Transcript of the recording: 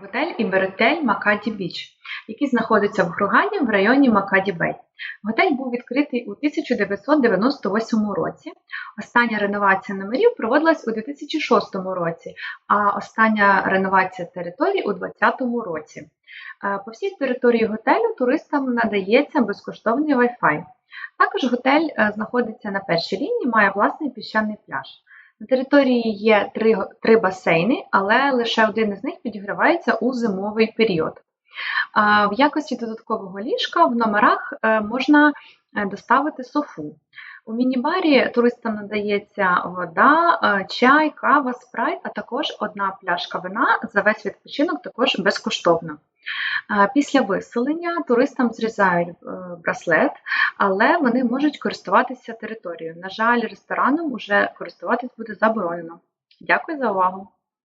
Готель Іберотель Макаді Біч, який знаходиться в Хругані в районі Макаді Бей. Готель був відкритий у 1998 році. Остання реновація номерів проводилась у 2006 році, а остання реновація території у 2020 році. Е, По всій території готелю туристам надається безкоштовний Wi-Fi. Також готель е, знаходиться на першій лінії, має власний піщаний пляж. На території є три, три басейни, але лише один із них підігрівається у зимовий період. В якості додаткового ліжка в номерах е, можна е, доставити софу. У міні-барі туристам надається вода, е, чай, кава, спрайт, а також одна пляшка вина за весь відпочинок також безкоштовно. Після виселення туристам зрізають е, браслет, але вони можуть користуватися територією. На жаль, рестораном уже користуватись буде заборонено. Дякую за увагу!